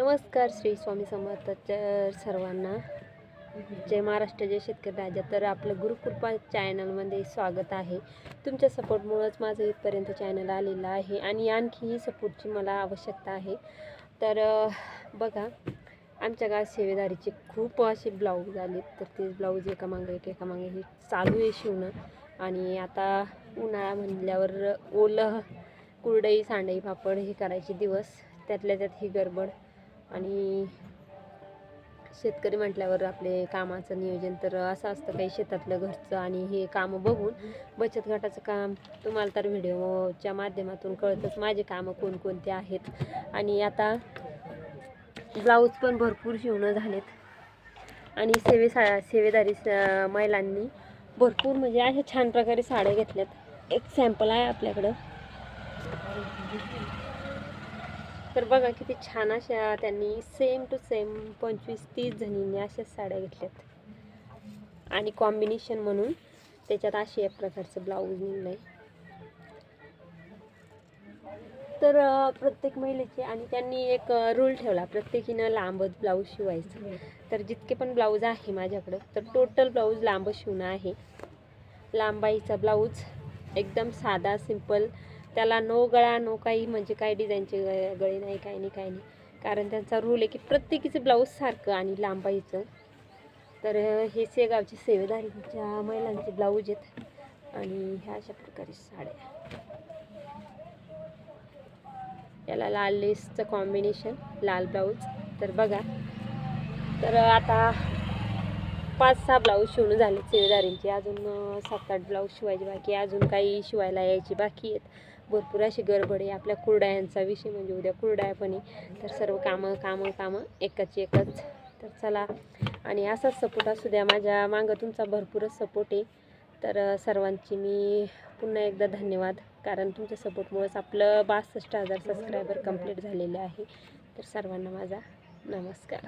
नमस्कार श्री स्वामी समर्थाच्या सर्वांना. जय महाराष्ट्र जय शेतकरी राजा. तर आपलं गुरुकृपा चॅनलमध्ये स्वागत आहे. तुमच्या सपोर्टमुळंच माझं इथपर्यंत चॅनल आलेलं आहे आणि आणखीही सपोर्टची मला आवश्यकता आहे. तर बघा आमच्या गावात सेवेदारीचे खूप असे ब्लाऊज आले तर ते ब्लाऊज एका मागे एक एका मागे हे चालू आहे शिवणं. आणि आता उन्हाळा म्हणल्यावर ओलं कुरडई सांडई पापड हे करायचे दिवस. त्यातल्या त्यात ही गडबड. आणि शेतकरी म्हटल्यावर आपले कामाचं नियोजन तर असं असतं काही शेतातलं घरचं आणि हे कामं बघून बचत गटाचं काम तुम्हाला तर व्हिडिओच्या माध्यमातून कळतंच माझे कामं कोणकोणते आहेत. आणि आता ब्लाऊज पण भरपूर शिवणं झालेत. आणि सेवे सा सेवेदारी स- महिलांनी भरपूर म्हणजे अशा छान प्रकारे साड्या घेतल्यात. एक सॅम्पल आहे आपल्याकडं. तर बघा किती छान अशा त्यांनी सेम टू सेम पंचवीस तीस जणींनी अशाच साड्या घेतल्यात. आणि कॉम्बिनेशन म्हणून त्याच्यात अशी एक प्रकारचं ब्लाऊज निघलं आहे तर प्रत्येक महिलेचे आणि त्यांनी एक रूल ठेवला प्रत्येकीनं लांबच ब्लाऊज शिवायचं. तर जितके पण ब्लाऊज आहे माझ्याकडं तर टोटल ब्लाऊज लांब शिवणं आहे. लांबाईचा ब्लाऊज एकदम साधा सिंपल त्याला नो गळा नो काही म्हणजे काही डिझाईनचे ग- गळे नाही काही नाही काही नाही. कारण त्यांचा रूल आहे की प्रत्येकीचं ब्लाऊज सारखं आणि लांबाईचं तर हे शेगावचे सेवेदारीच्या महिलांचे ब्लाऊज आहेत. आणि ह्या अशा प्रकारे साड्या. याला लाल लेसचं कॉम्बिनेशन लाल ब्लाऊज तर बघा. तर आता पाच सहा ब्लाऊज शिवणं झाले सेवेदारींचे अजून सात आठ ब्लाऊज शिवायचे बाकी. अजून काही शिवायला यायची बाकी आहेत. भरपूर अशी गडबड आहे. आपल्या कुरडायांचा विषय म्हणजे उद्या कुरड्या पण आहे तर सर्व कामं कामं कामं एकच एकच. तर चला. आणि असाच सपोर्ट असू द्या. माझ्या मागं तुमचा भरपूरच सपोर्ट आहे. तर सर्वांची मी पुन्हा एकदा धन्यवाद. कारण तुमच्या सपोर्टमुळेच आपलं बासष्ट हजार सबस्क्रायबर कंप्लीट झालेलं आहे. तर सर्वांना माझा नमस्कार.